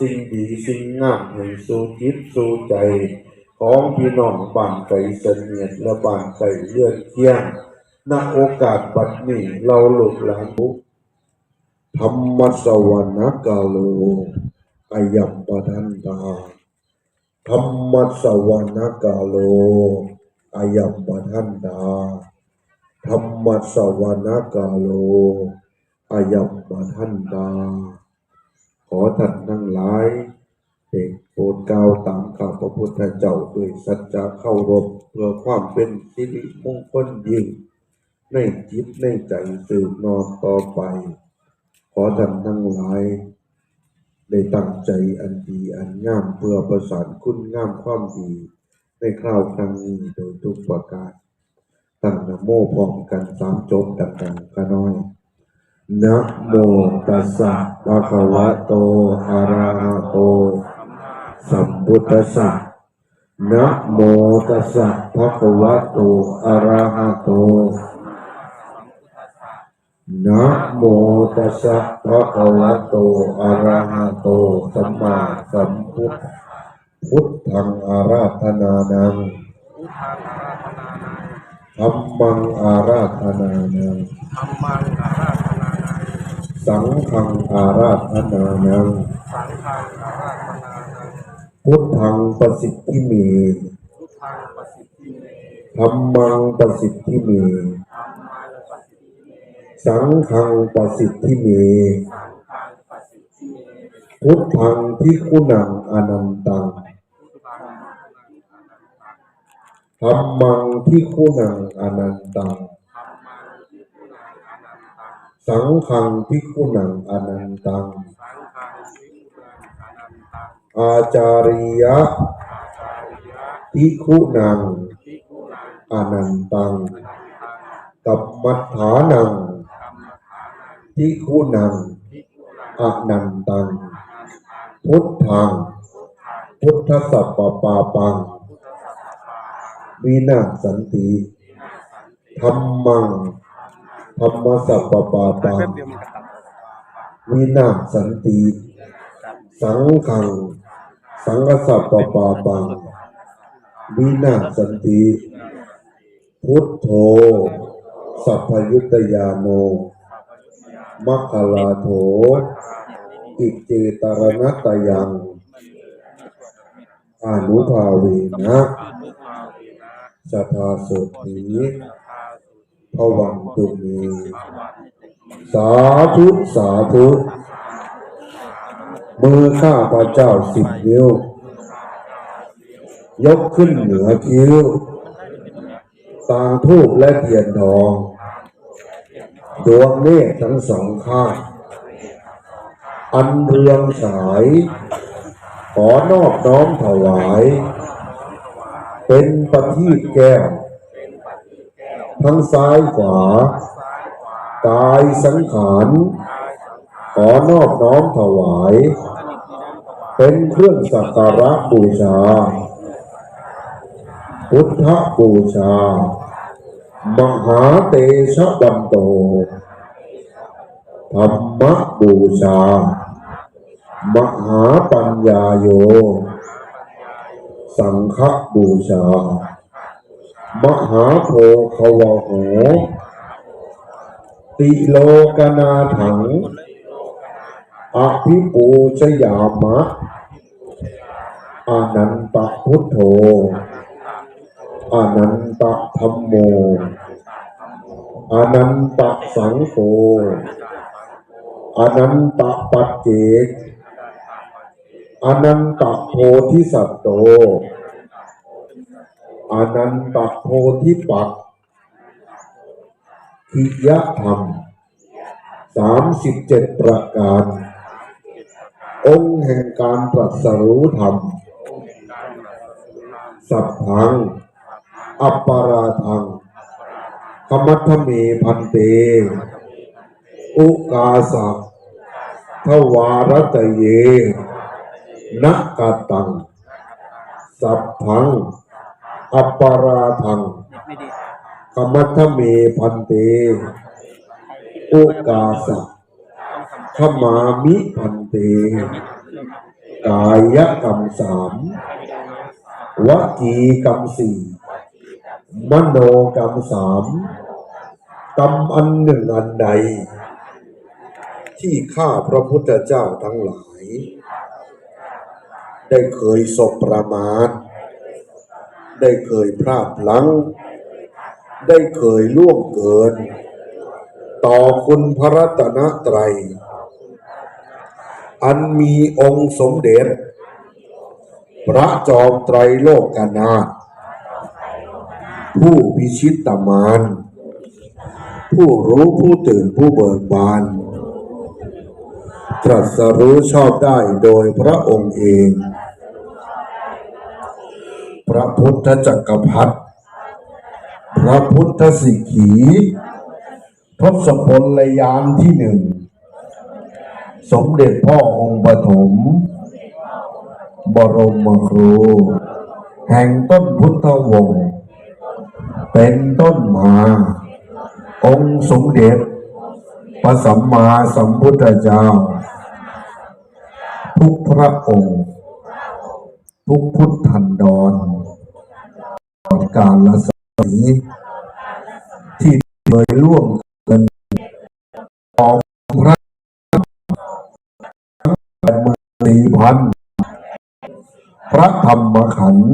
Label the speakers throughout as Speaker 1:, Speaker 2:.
Speaker 1: สิ่งดีสิ่งงามให้สู่จิตสู่ใจ ของพี่น้องบ้านไก่เสนียดและบ้านไก่เลือนเคียงณโอกาสบัดนี้เราหลูกหลานทุกธรรมสวรรกาโลอายัมปทันตาธรรมสวรรกาโลอายัมปทันตาธรรมสวรรกาโลอายัมปทันตา ขอท่านทั้งหลายเด็กโปรดกล่าวตามข้าพระพุทธเจ้าด้วยสัจจะเคารพเพื่อความเป็นสิริมงคลยิ่ง ในจิตในใจสืบนอนต่อไป ขอท่านทั้งหลายได้ตั้งใจอันดีอันงามเพื่อประสานคุณงามความดีในคราวครั้งนี้โดยทุกประการตั้งนโมพร้อมกันสามจบดังๆก็น้อย นะโมตัสสะภะคะวะโตอะระหะโต สัมพุทธัสสะนะโมตัสสะภะคะวะโตอะระหะโตนะโมตัสสะภะคะวะโตอะระหะโต สัมมาสัมพุทธพุทธังอาราธนานัง
Speaker 2: พุทธังอาราธนานัง
Speaker 1: ธัมมังอาราธนานัง
Speaker 2: ธรรมังอาราธนานัง
Speaker 1: สังฆังอาราธนานัง
Speaker 2: สังฆังอาราธนานัง
Speaker 1: พุทธังประสิทธิเม
Speaker 2: พุทธังประสิทธิเม
Speaker 1: ธัมมังประสิทธิเม
Speaker 2: ธรรมังประสิทธิเม
Speaker 1: สังฆังประสิทธิเม
Speaker 2: สังฆังประสิทธิเม
Speaker 1: พุทธังที่คุณังอนันตัง
Speaker 2: พุทธังอนันตัง
Speaker 1: ธัมมังที่คุณังอนันตัง
Speaker 2: ธรรมังที่คุณังอนันตัง
Speaker 1: สังฆังที่คุณังอนันตัง
Speaker 2: สังฆังที่คุณังอนันตัง
Speaker 1: อาจาริยะ
Speaker 2: อาจาริยะ
Speaker 1: ที่คุณัง
Speaker 2: ที่คุณัง
Speaker 1: อนันตัง
Speaker 2: นันตัง
Speaker 1: กัมมัฏฐานัง
Speaker 2: กรรมฐานัง
Speaker 1: ที่คุณัง
Speaker 2: ที่คุณัง
Speaker 1: อนันตัง
Speaker 2: อนันตัง
Speaker 1: พุทธัง
Speaker 2: พุทธัง
Speaker 1: พุทธสัพปะปาปัง
Speaker 2: พุทธสัพพะ
Speaker 1: วินาศสันติ
Speaker 2: วินาศสันติ
Speaker 1: ธรรมัง ธรรมสัพปะปาปังวินาสันติ สังฆัง สังฆสัพปะปาปังวินาสันติ พุทโธ สัพพยุตยาโนมัคคลาโถอิเจตรณตยังอนุภาเวนะสัทาโสติ ภวันตุเมสาธุสาธุมือข้าพระเจ้าสิบนิ้ว ยกขึ้นเหนือคิ้วต่างทูบและเทียนทองดวงเนตรทั้งสองข้างอันเรืองฉาย ขอนอบน้อมถวาย เป็นประทีปแก้ว ทั้งซ้ายขวา กายสังขารขอนอบน้อมถวาย เป็นเครื่องสักการะบูชา พุทธบูชา มหาเตชะบันโตธรรมบูชา มหาปัญญาโย สังฆบูชา มหาโพคาวโหติโลกนาถังอภิปูชยามะอนันตพุทโธอนันตธรรมโมอนันตสังโฆอนันตปัจเจกอนันตโพธิสัตโต อนันตโพธิปักขิยธรรมสามสิบเจ็ดประการ องค์แห่งการตรัสรู้ธรรม สัพพัง อัปปาราทังขมัทเมพันเต อุกาสะทวารตเยนักกตัง สัพพัง อัปปาราทังขมัทเมพันเตอุกาสะขมามิพันเต กายกรรมสามวจีกรรมสี่มโนกรรมสามกรรมอันหนึ่งอันใด ที่ข้าพระพุทธเจ้าทั้งหลาย ได้เคยสบประมาท ได้เคยพลาดพลั้ง ได้เคยล่วงเกิน ต่อคุณพระรัตนตรัย อันมีองค์สมเด็จ พระจอมไตรโลกนาถผู้พิชิตตมาน ผู้รู้ผู้ตื่นผู้เบิกบาน ตรัสรู้ชอบได้โดยพระองค์เอง พระพุทธจักรพรรดิพระพุทธสิกขีทศพลยานที่หนึ่ง สมเด็จพ่อองค์ปฐมบรมครู แห่งต้นพุทธวงศ์เป็นต้นมา องค์สมเด็จพระสัมมาสัมพุทธเจ้า ทุกพระองค์ ทุกพุทธันดรตลอดกาลสมัยที่เคยร่วมกันต่อพระแปดหมื่นสี่พันพระธรรมขันธ์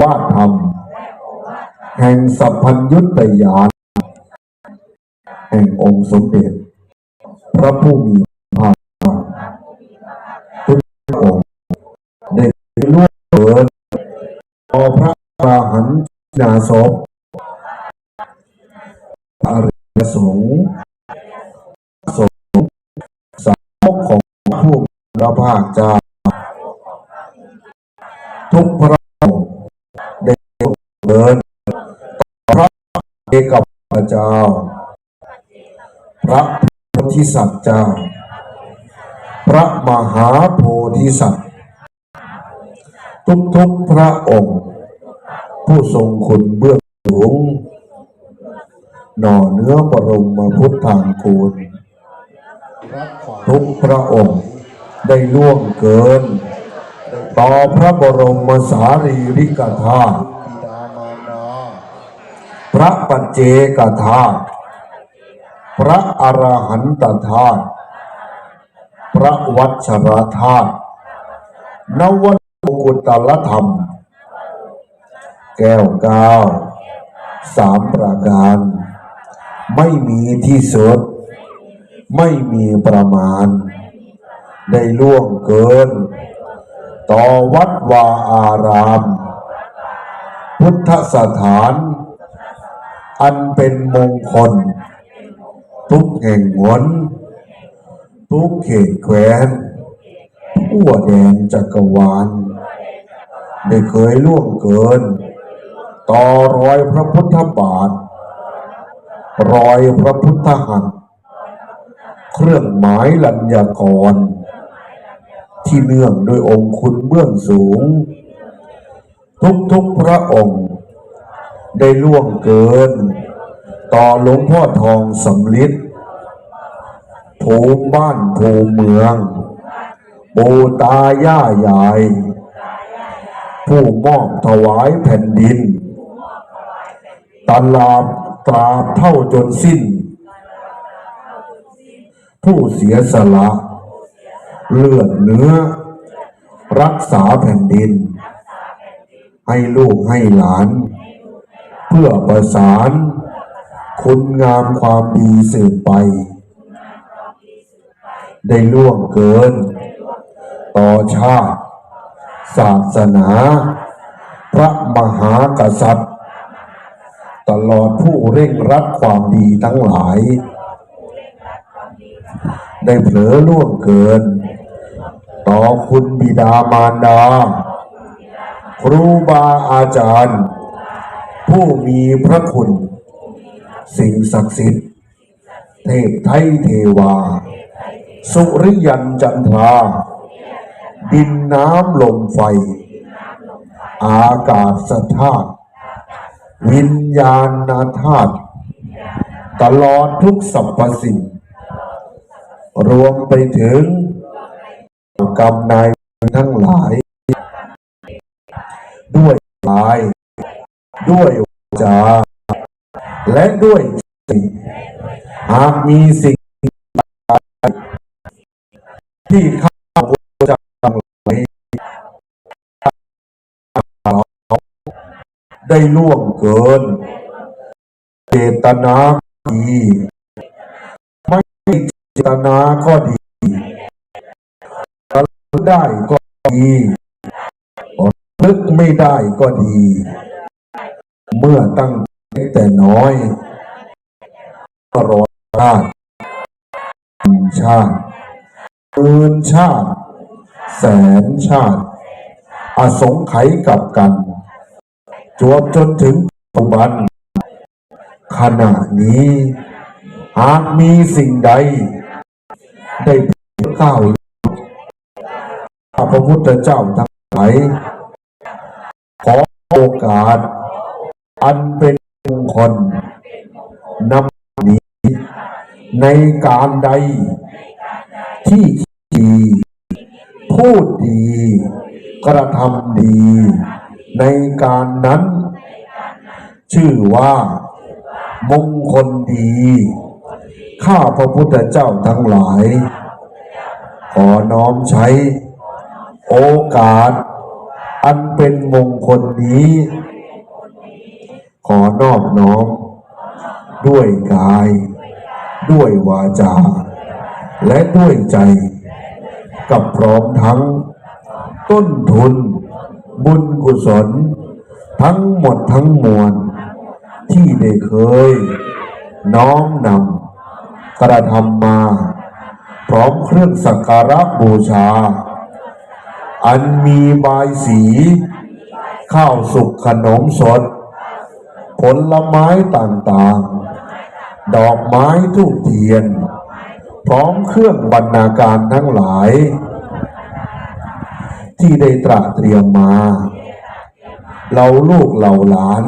Speaker 1: วาธรรม แห่งสัพพัญยุตยานแห่งองค์สมเด็จ พระผู้มี ได้ล่วงเกินต่อพระอราหันต์นาศพอริยสงฆ์สงฆ์สาวกของผู้มีพระภาคเจ้าทุกพระองค์ได้ล่วงเกินต่อพระเอกพระเจ้า พระโพธิสัตว์เจ้า พระมหาโพธิสัตว์ ทุกทุกพระองค์ ผู้ทรงคุณเบื้องสูงหน่อเนื้อบรมพุทธางคูล ทุกพระองค์ได้ล่วงเกิน ต่อพระบรมสารีริกธาตุพระปัจเจกธาตุพระอรหันตธาตุพระวัชรธาตุนวั กุตลธรรม แก้วเก้าสามประการ ไม่มีที่สุด ไม่มีประมาณ ได้ล่วงเกิน ต่อวัดวาอาราม พุทธสถาน อันเป็นมงคล ทุกแห่งหนทุกเขตแคว้นทั่วแดนจักรวาล ได้เคยล่วงเกิน ต่อรอยพระพุทธบาท รอยพระพุทธหัตถ์เครื่องหมายลัญญากร ที่เนื่องด้วยองค์คุณเบื้องสูง ทุกๆพระองค์ ได้ล่วงเกิน ต่อหลวงพ่อทองสำลิดภูมิบ้านภูมิเมือง ปูตาย่ายาย ผู้มอบถวายแผ่นดิน ตลาดตราเท่าจนสิ้น ผู้เสียสละ เลือดเนื้อ รักษาแผ่นดิน ให้ลูกให้หลาน เพื่อประสาน คุณงามความดีสืบไป ได้ล่วงเกิน ต่อชาติ ศาสนา พระมหากษัตริย์ ตลอดผู้เร่งรัดความดีทั้งหลาย ได้เผลอล่วงเกิน ต่อคุณบิดามารดา ครูบาอาจารย์ ผู้มีพระคุณ สิ่งศักดิ์สิทธิ์เทพไทยเทวา สุริยันจันทรา ดินน้ำลมไฟ อากาศธาตุวิญญาณธาตุตลอดทุกสรรพสิ่ง รวมไปถึงกรรมนายทั้งหลาย ด้วยกาย ด้วยจา และด้วยใจหากมีสิ่งใดที่ข้าพเจ้าทั้งหลาย ได้ล่วงเกิน เจตนาดีไม่เจตนาก็ดีระลึกได้ก็ดีนึกไม่ได้ก็ดี เมื่อตั้งแต่น้อยก็รอชาติชาติหมื่นชาติ แสนชาติ อสงไขยกับกัน จวบจนถึงปัจจุบัน ขณะนี้ หากมีสิ่งใด ได้ก้าวข้าพระพุทธเจ้าทั้งหลายขอโอกาส อันเป็นมงคลนำนี้ ในการใด ที่ดีพูดดี กระทำดี ในการนั้น ชื่อว่า มงคลดี ข้าพระพุทธเจ้าทั้งหลาย ขอน้อมใช้ โอกาส อันเป็นมงคลนี้ ขอนอบน้อม ด้วยกาย ด้วยวาจา และด้วยใจ กับพร้อมทั้งต้นทุน บุญกุศล ทั้งหมดทั้งมวล ที่ได้เคย น้อมนำกระทำมา พร้อมเครื่องสักการะบูชา อันมีบายสี ข้าวสุกขนมสด ผลไม้ต่างๆ ดอกไม้ทูกเทียน พร้อมเครื่องบรรณาการทั้งหลาย ที่ได้ตระเตรียมมา เราลูกเราหลาน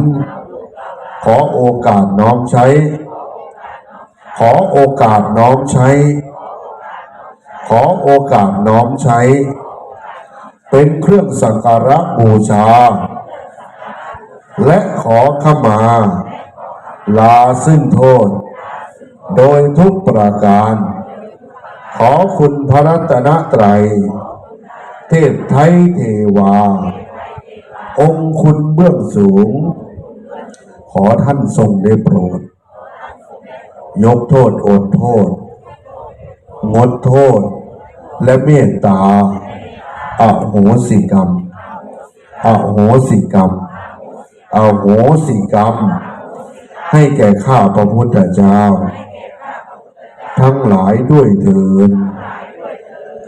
Speaker 1: ขอโอกาสน้อมใช้ ขอโอกาสน้อมใช้ ขอโอกาสน้อมใช้ เป็นเครื่องสักการะบูชา และขอขมา ลาซึ่งโทษ โดยทุกประการ ขอคุณพระรัตนตรัย เทพไทยเทวา องคุณเบื้องสูง ขอท่านทรงได้โปรด ยกโทษโอนโทษ งดโทษ และเมตตาอโหสิกรรมอโหสิกรรมอโหสิกรรม ให้แก่ข้าพระพุทธเจ้า ทั้งหลายด้วยเถิด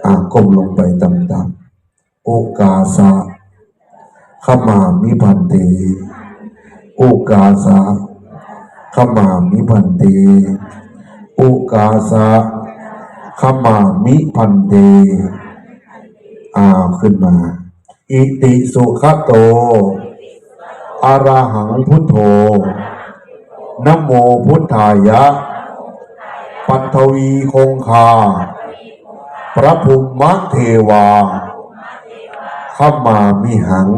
Speaker 1: อ่าก้มลงไปต่ำๆ อกาสะขมามิพันเตโอกาสะขมามิพันเตโอกาสะขมามิพันเตอ้าวขึ้นมา อิติสุขโตอะระหังพุทโธนโมพุทธายะ ปัทวีคงคา พระภูมิเทวา ขมามิหัง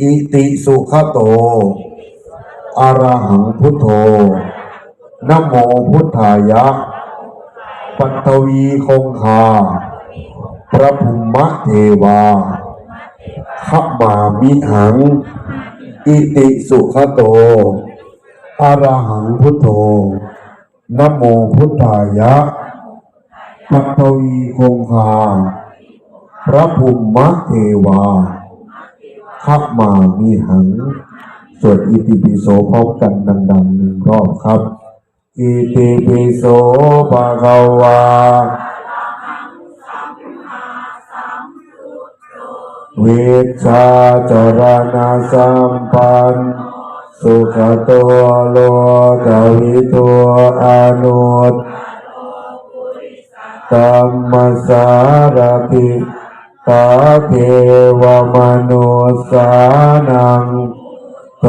Speaker 1: อิติสุขโตอะระหังพุทโธนโมพุทธายะ ปัทวีคงคา พระภูมิเทวาขมามิหัง อิติสุขโตอะระหังพุทโธนโมพุทธายะปัทวีคงคา พระภูมิเทวาขับมามีหัง สวดอิติปิโสพร้อมกันดังๆหนึ่งรอบครับ อิติปิโสภะคะวาเวชชาจรณาสัมปัน สุขตัวโลกวิตัวอนุตตัมมสารพิ ตาเทวมนุสานังโต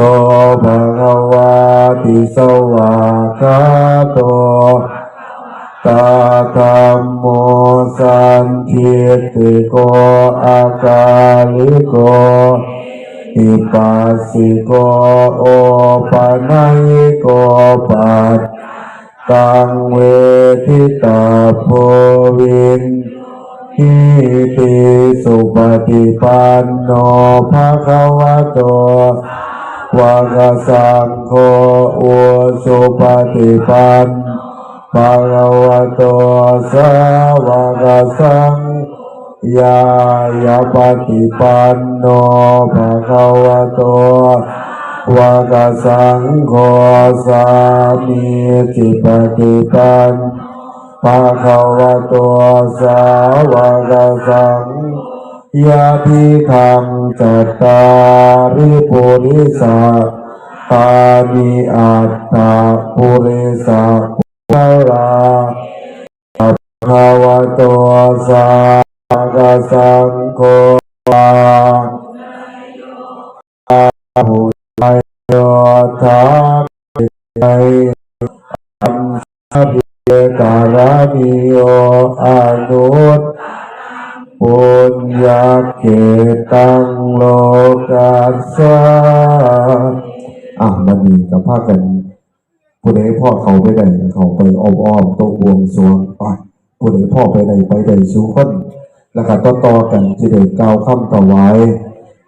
Speaker 1: ภะควาติสวากขาโตตาธรรมโมสันทิติโกอากาลิโกอิปัสสิโกโอปะนัยโกปัตตังเวทิตาโพวิน ทิติสุปฏิปันโนภะคะวะโตวากสังโฆอุสุปฏิปันภะคะวะโตสาวกสังยายาปฏิปันโนภะคะวะโตวากสังโฆสามีจิปฏิปัน ภะคะวะโตสาวกสังยาทิคังจัตตาริปุริสาตานิอัตตาปุริสาภลาภาวะโตสาวกสังโฆวาหุไยโยทาไยอัมสภิเยกา ริโยอนุตปุญญาเกตังโลกัสสะอะมันมีกับภาคกันผู้ใดพ่อเขาไปได้เขาไปอ้อมอ้อมโตะบวงสรวงไปผู้ใดพ่อไปได้ไปได้สู่คนแล้วก็ต่อต่อกันที่ได้กล่าวคำถวาย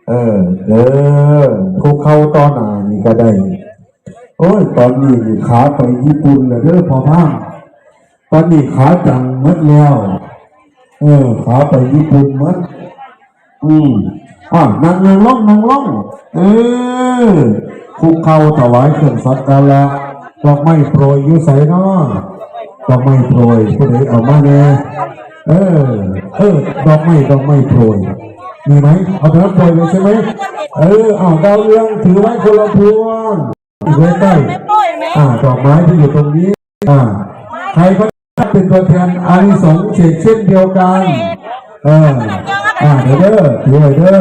Speaker 1: เออเด้อผู้เข้าต่อหนานี่ก็ได้ โอ้ย ตอนนี้ขาไปญี่ปุ่นแล้วเด้อพ่อพ่าง ตอนนี้ขาจังหมดแล้ว เออ ขาไปญี่ปุ่นหมั้งอืมอ่านั่งนั่งล่องนั่งล่อง เออคุกเข่าถวายเครื่องสักการะดอกไม้โปรยอยู่ใส่นาะดอกไม้โปรยผู้ใดเอามาเนี่ยเออ เออดอกไม้ดอกไม้โปรยมีไหมเอาเถอะโปรยเลยใช่ไหมเออเอาดาวเรืองถือไว้คนละพวงอีกไว้ใกล้
Speaker 3: ไม่ปล่อยไหม
Speaker 1: อ่าดอกไม้ที่อยู่ตรงนี้ อ่าใครก็ เป็นตัวแทนอานิสงส์เช่นเช่นเดียวกัน เอออ่าเดี๋ยวเด้อถือไว้เด้อ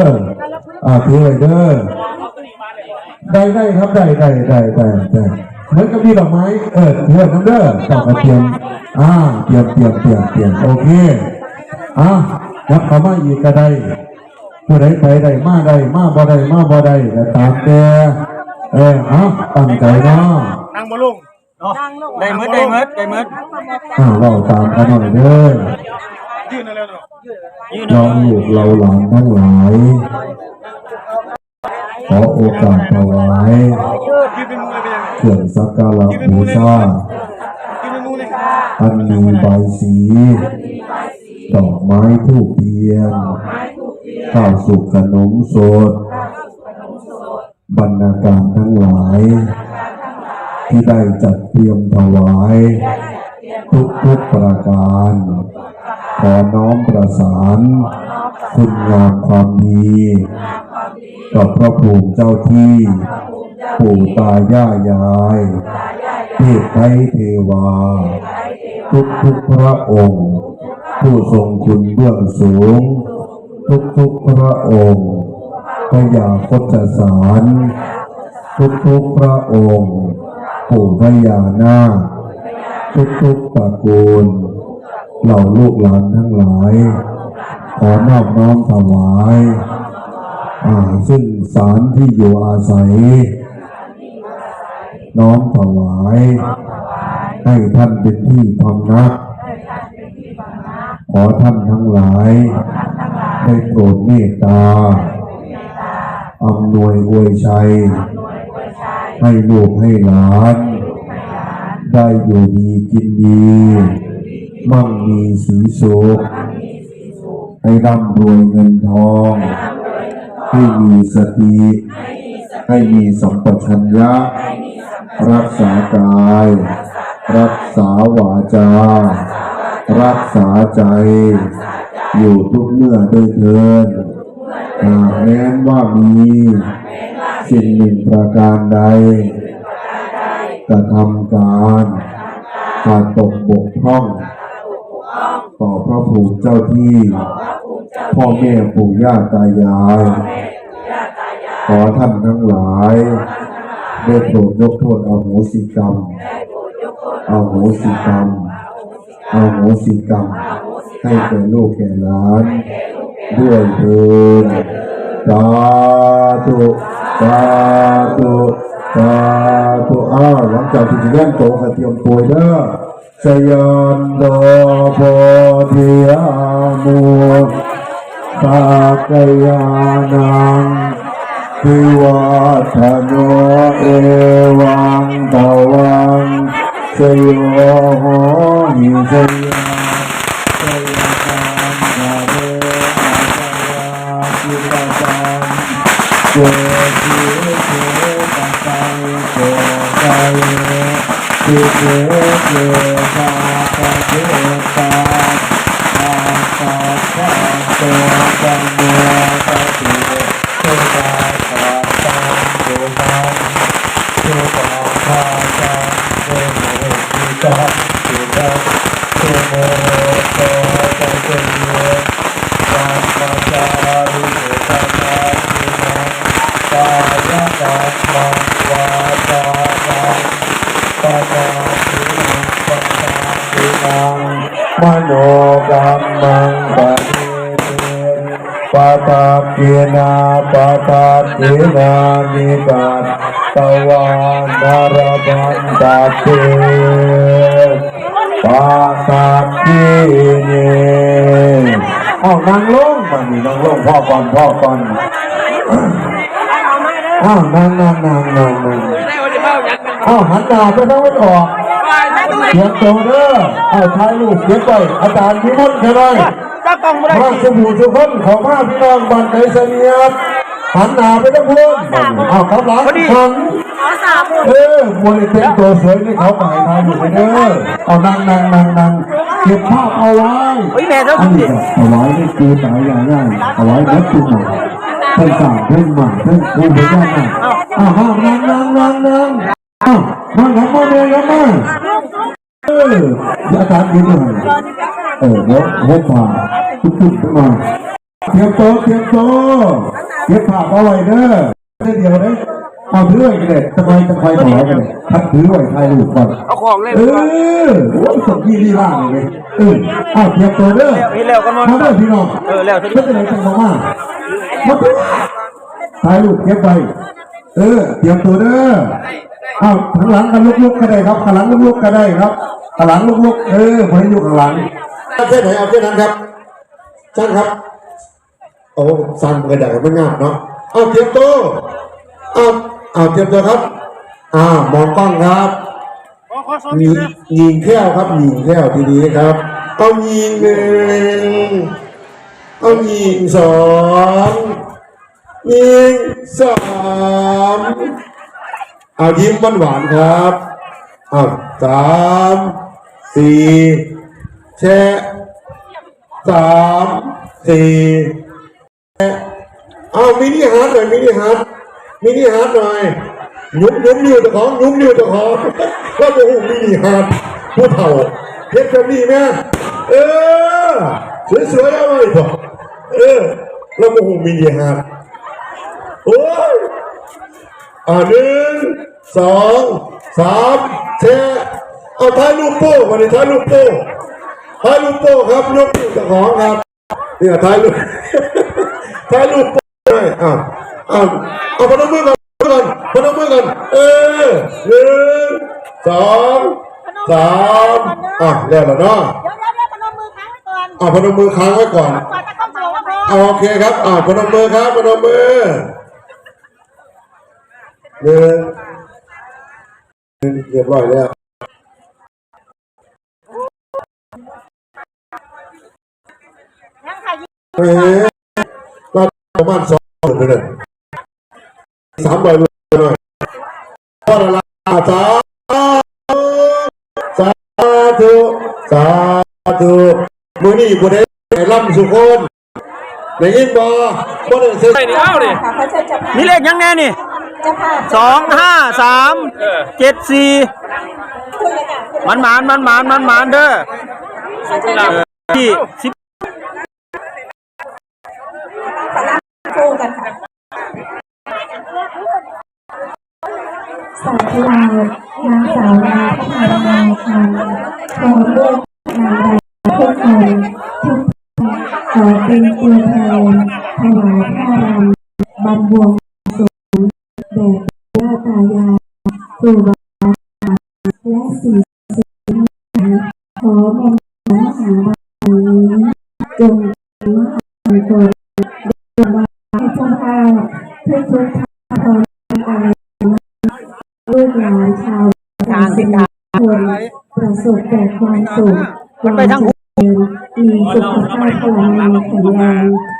Speaker 1: อ่าถือไว้เด้อได้ได้ครับได้ได้ได้ได้ได้เหมือนกับมีดอกไม้เออถือไว้น้ำเด้อดอกกระเทียมอ่าเตรียมเตรียมเตรียมเตรียมโอเคอะยับเขามาอีกก็ได้ผู้ใดไปได้มาได้มาบ่ได้มาบ่ได้ก็ตามแต่เออเอตั้งใจเนาะ
Speaker 2: นั่งบ่ลุงเนาะ
Speaker 3: นั่งลง
Speaker 2: ได้มืดได้มืดได้มืด
Speaker 1: อ่าเราตามกันหน่อยเด้อ
Speaker 2: ยืนเร็วๆเนาะยืน
Speaker 1: เราลูกเราหลานทั้งหลาย ขอโอกาสถวาย
Speaker 2: ยืนเป็นมือเลยเป็นยังไง
Speaker 1: เครื่องสักการะบูชา
Speaker 2: ยืนเป็นมือเลย
Speaker 1: อันมีใบายสี ดอกไม้ทูบเทียน ข้าวสุกขนมสด บรรณาการทั้งหลาย ที่ได้จัดเตรียมถวาย ทุกทุกๆประการ ขอน้อมประสานคุณงามความดีกับพระภูมิเจ้าที่ปู่ตาย่ายายเทพไทยเทวา ทุกทุกๆพระองค์ ผู้ทรงคุณเบื้องสูง ทุกทุกๆพระองค์พระยาคตสาร ทุกทุกๆพระองค์ ปู่พญานาคทุกทุกๆตระกูล เหล่าลูกหลานทั้งหลาย ขอนอบน้อมถวายอ่าซึ่งสารที่อยู่อาศัย น้อมถวาย ให้ท่านเป็นที่พำนัก ขอท่านทั้งหลายได้โปรดเมตตาอำนวยอวยชัย ให้ลูกให้หลาน ได้อยู่ดีกินดี มั่งมีสีสุข ให้ร่ำรวยเงินทอง ให้มีสติ ให้มีสัมปชัญญะ รักษากาย รักษาวาจา รักษาใจ อยู่ทุกเมื่อด้วยเถิดหากแม้นว่ามี สิ่งหนึ่งประการใดกระทำการขาดตกบกพร่อง ต่อพระภูมิเจ้าที่ พ่อแม่ปู่ย่าตายาย ขอท่านทั้งหลายได้โปรดยกโทษอโหสิกรรมอโหสิกรรมเอาโหสิกรรม ให้แก่ลูกแก่หลาน ด้วยเถิดสาธุ สาธุสาธุอ้าวหลังจากที่เล่นโตกระเทียมตัวยเด้อสยานโดโพธิอามูตากยานังทิวัฒโนเอวังตวังสยโหหิสย ติเมังมโนกัมมังปะเทเตปาตาเกีนาปาตาเกีนานิกาตวานารบันตาเตปาตากีเนเอานางลงมันนี่นางลงพ่อก่อนพ่อก่อนอ้าวนางนางนางนางนางอ้าวหันหน้าไปทางวันออก เขียนโตเด้อเอาถ่ายรูปเขียนไปอาจารย์พิมลใช่ไหม
Speaker 2: จ้ากล้องไม่ได้
Speaker 1: พระสมุทุกคนของพระพี่น้องบ้านไกเสนียดหันหน้าไปทั้งพวนเอาครับหลังหันเออมวยเป็นตัวสวยนี่เขาฝ่ายทายอยู่เด้อเอานั่งนั่งนั่งนั่งเก็บภาพเอาไว้
Speaker 2: เฮ้ยแม่เจ้า
Speaker 1: อัน
Speaker 2: คุณ
Speaker 1: นี้
Speaker 2: ดิ
Speaker 1: ก็เอาไว้ในกูตายอย่างง่ายเอาไว้นัดจุ่มหน่อยเพิ่งสาวเพิ่งหมาเพิ่งกูเพิ่งย่างนั่งอ้าวนั่งนั่งนั่งนั่ง อ้าวมาครับมาเลยครับมาเอออาจารย์ดีหน่อยเออเดี๋ยวหัวผ่าทุกๆขึ้นมาเตรียมโตเตรียมโตะเก็บผักเอาไว้เด้อเดียวนะเอาถือไว้กันเลยทำไมจะคอยถอยกันเลยทัดถือไว้ถ่ายรูปก่อน
Speaker 2: เอาของเล่น
Speaker 1: เออโอ้ยสมยี่ลีล่างเลยเว้ยเออเอาเตรียมโตะเด้อ
Speaker 2: พี่แล้วก็นอน
Speaker 1: มาเด้อพี่น้อง
Speaker 2: เออแล้ว
Speaker 1: ไม่เป็นไรจังมาว่ามาเด้อถ่ายรูปเก็บไป เออ เตรียมตัวเด้อเอาข้างหลังกันลุกๆก็ได้ครับข้างหลังลุกๆก็ได้ครับข้างหลังลุกๆเออพอให้อยู่ข้างหลังเอาแค่ไหนเอาแค่นั้นครับช่างครับโอ้สั่งกระดาษไม่งามเนาะเอาเตรียมตัวเอาเอาเตรียมตัวครับอ่ามองกล้องครับ
Speaker 2: ขอขอสอง
Speaker 1: ยิ
Speaker 2: นิ้ว
Speaker 1: ง
Speaker 2: นะ
Speaker 1: ยิงแค่วครับยิงแค่วทีนี้ครับเอายิงหนึ่งเอายิงสอง ยิงสามเอายิ้มหวานครับเอาสามสี่แชะสามสี่เอามินิฮาร์ดหน่อยมินิฮาร์ดมินิฮาร์ดหน่อยยุ้มยุ้มนิ้วตะของยุ้มนิ้วตะของก็โอ้โหมินิฮาร์ดผู้เฒ่าเฮ็ดแบบนี้แม่เออสวยๆเอาไว้เถอะเออแล้วโอ้โหมินิฮาร์ด โอ้ยอ่าหนึ่งสองสามแชะเอาท้ายลูกโป้มาในท้ายลูกโป้ถ่ายรูปโป้ครับยกมือจ้าของครับเนี่ยถ่ายรูปถ่ายรูปโป้เลยอะอะเอาพนมมือก่อนก่อนพนมมือก่อนเออหนึ่งสองสามอะแล้วล่ะเนาะ
Speaker 3: เดี๋ยวเดี๋ยวเดี๋ยวพนมมือค้างไว้ก่อน
Speaker 1: อะพนมมือค้างไว้ก่อน
Speaker 3: ก่อนจะเข้าโถก็พอ
Speaker 1: อะโอเคครับอะพนมมือครับพนมมือ หนึ่งหนึ่งเรียบร้อยแล้วเฮ้ยเราประมาณสองหมื่นเลยสามร้อยเลยหน่อยพอละสาสาธุสาธุมือนี่บุได้ร่ำสุขคน ได้ยินบ่บ่ได้เซ็น
Speaker 2: ไปดิเอาดิ
Speaker 3: ค่ะเขาจะจะพา
Speaker 2: มีเลขยังแน่นี่
Speaker 3: จะพา
Speaker 2: สองห้าสามเจ็ดสี่
Speaker 3: คุยเลยค่ะ
Speaker 2: มันหมานมันหมานมันหมานเด้อ
Speaker 3: เขาจะจะ
Speaker 2: ที่สิบ
Speaker 3: สาระโคกันค่ะสาธุนางสาวนาพัฒนานาค่ะพร้อมด้วยนาง ร
Speaker 4: ตัวแทนถวายผ้ารำบำบวงสวงแด่ปู่ย่าตายายครูบาอาจารย์และสิ่งสิทธิ์ทั้งหลายขอมนต์มหาบารมีจงเป็นมหาโกรดวงมาให้เจ้าข้าทุกทุกท่านพรอะไรลูกหลานชาวสินดาคนประสบแต่ความสุข
Speaker 2: มันไปทาง
Speaker 4: มีสุขภาพพลังงานแข็งแรงท